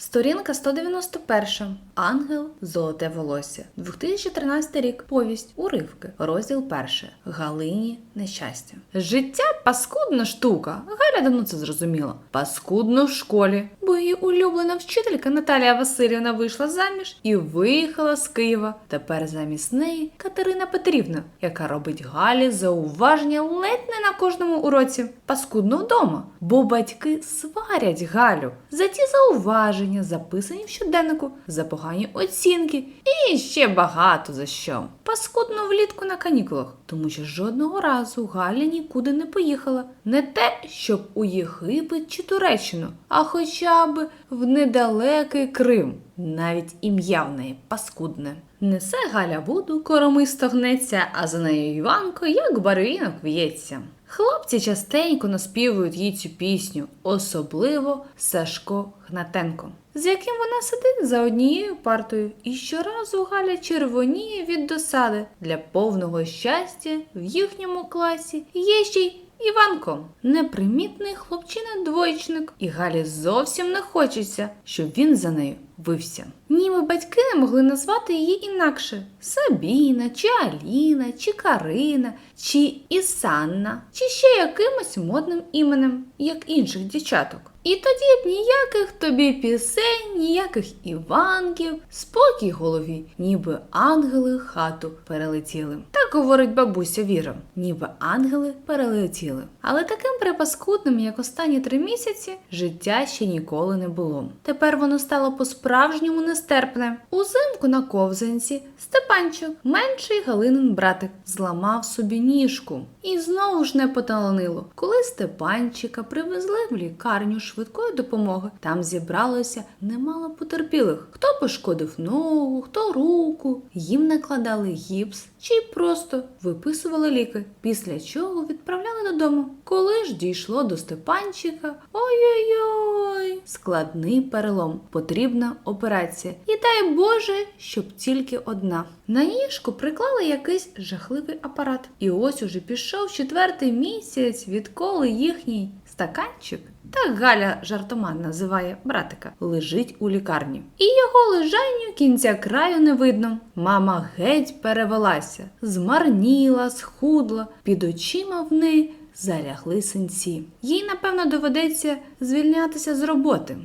Сторінка 191. Ангел Золоте волосся. 2013 рік. Повість. Уривки. Розділ 1. Галині нещастя. Життя паскудна штука. Галя давно це зрозуміла. Паскудно в школі. Бо її улюблена вчителька Наталія Васильівна вийшла заміж і виїхала з Києва. Тепер замість неї Катерина Петрівна, яка робить Галі зауваження ледь не на кожному уроці. Паскудно вдома, бо батьки сварять Галю за ті зауваження, записані в щоденнику, за погані оцінки і ще багато за що. Паскудно влітку на канікулах, тому що жодного разу Галя нікуди не поїхала. Не те, щоб у Єгипет чи Туреччину, а хоча б в недалекий Крим. Навіть ім'я в неї паскудне. Несе Галя воду, коромисто гнеться, а за нею Іванко, як барвінок в'ється. Хлопці частенько наспівують їй цю пісню, особливо Сашко Гнатенко, з яким вона сидить за однією партою, і щоразу Галя червоніє від досади. Для повного щастя в їхньому класі є ще й Іванко, непримітний хлопчина-двоєчник, і Галі зовсім не хочеться, щоб він за нею вився. Ніби батьки не могли назвати її інакше: Сабіна, чи Аліна, чи Карина, чи Ісанна, чи ще якимось модним іменем, як інших дівчаток. І тоді б ніяких тобі пісень, ніяких Іванків, спокій голові, ніби ангели хату перелетіли. Так говорить бабуся Віра, ніби ангели перелетіли. Але таким припаскудним, як останні три місяці, життя ще ніколи не було. Тепер воно стало по-справжньому нестерпне. Узимку на ковзанці Степанчик, менший Галинин братик, зламав собі ніжку. І знову ж не поталанило. Коли Степанчика привезли в лікарню швидкої допомоги, там зібралося немало потерпілих. Хто пошкодив ногу, хто руку, їм накладали гіпс чи просто виписували ліки, після чого відправляли додому. Коли ж дійшло до Степанчика, ой-ой-ой, складний перелом, потрібна операція. І дай Боже, щоб тільки одна. На ніжку приклали якийсь жахливий апарат. І ось уже пішов четвертий місяць, відколи їхній стаканчик. Так Галя жартома називає братика, лежить у лікарні. І його лежанню кінця краю не видно. Мама геть перевелася, змарніла, схудла, під очима в неї залягли синці. Їй, напевно, доведеться звільнятися з роботи.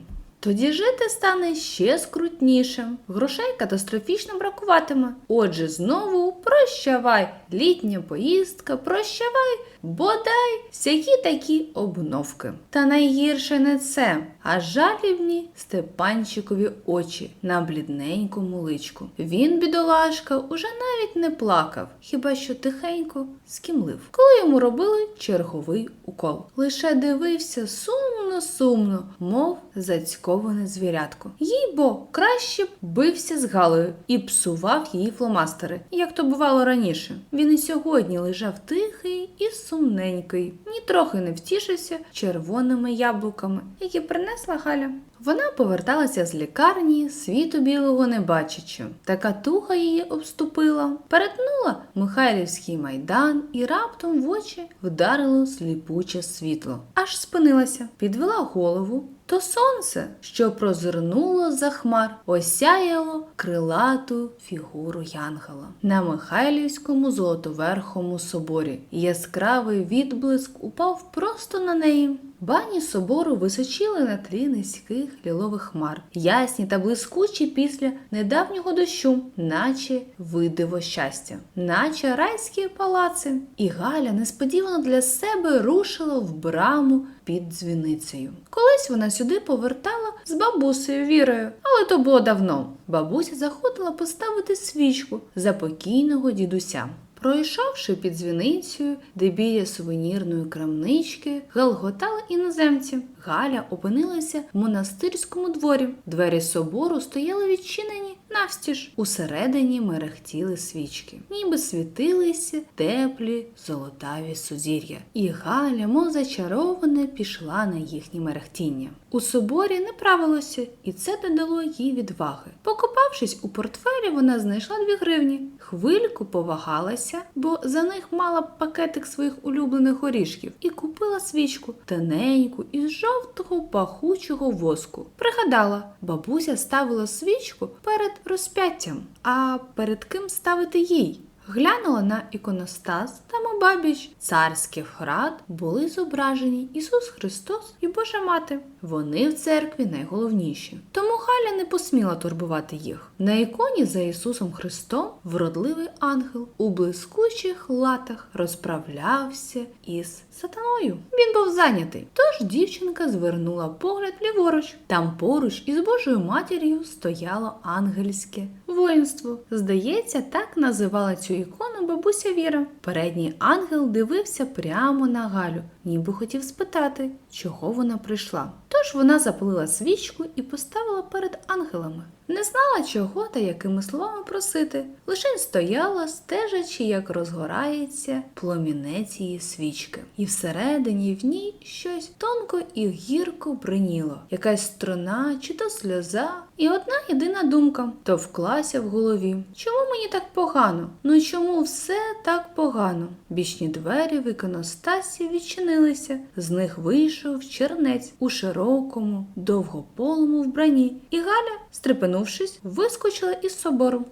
Тоді жити стане ще скрутнішим, грошей катастрофічно бракуватиме. Отже, знову прощавай, літня поїздка, прощавай, бодай всякі такі обновки. Та найгірше не це, а жалібні Степанчикові очі на блідненькому личку. Він, бідолашка, уже навіть не плакав, хіба що тихенько скімлив, коли йому робили черговий укол. Лише дивився сумно, сумно, мов зацьковане звірятко. Їй бо краще б бився з Галею і псував її фломастери, як то бувало раніше. Він і сьогодні лежав тихий і сумненький, нітрохи не втішився червоними яблуками, які принесла Галя. Вона поверталася з лікарні, світу білого не бачачи. Така туга її обступила, перетнула Михайлівський майдан і раптом в очі вдарило сліпуче світло. Аж спинилася, підвела голову. То сонце, що прозирнуло за хмар, осяяло крилату фігуру Янгела на Михайлівському золотоверхому соборі. Яскравий відблиск упав просто на неї. Бані собору височили на тлі низьких лілових хмар, ясні та блискучі після недавнього дощу, наче видиво щастя, наче райські палаци. І Галя несподівано для себе рушила в браму під дзвіницею. Колись вона сюди повертала з бабусею Вірою, але то було давно. Бабуся заходила поставити свічку за покійного дідуся. Пройшовши під дзвіницею, де біля сувенірної крамнички галготали іноземці, Галя опинилася в монастирському дворі. Двері собору стояли відчинені навстіж. Усередині мерехтіли свічки, ніби світилися теплі золотаві сузір'я. І Галя, мов зачарована, пішла на їхнє мерехтіння. У соборі не правилося, і це додало їй відваги. Покопавшись у портфелі, вона знайшла дві гривні. Хвильку повагалася, бо за них мала пакетик своїх улюблених горішків, і купила свічку тоненьку із жовтого пахучого воску. Пригадала, бабуся ставила свічку перед розп'яттям, а перед ким ставити їй? Глянула на іконостас, там обабіч царських врат були зображені Ісус Христос і Божа Мати. Вони в церкві найголовніші. Тому Галя не посміла турбувати їх. На іконі за Ісусом Христом вродливий ангел у блискучих латах розправлявся із сатаною. Він був зайнятий. Тож дівчинка звернула погляд ліворуч. Там поруч із Божою матір'ю стояло ангельське воїнство. Здається, так називала цю ікону бабуся Віра. Передній ангел дивився прямо на Галю, ніби хотів спитати, чого вона прийшла. Тож вона запалила свічку і поставила перед ангелами. Не знала, чого та якими словами просити, лише стояла, стежачи, як розгорається пломінець її свічки. І всередині в ній щось тонко і гірко бриніло, якась струна чи то сльоза, і одна єдина думка товклася в голові. Чому мені так погано? Ну чому все так погано? Бічні двері в іконостасі відчинилися. З них вийшов чернець у широкому, довгополому вбранні, і Галя, стрепенувшись, вискочила із собору.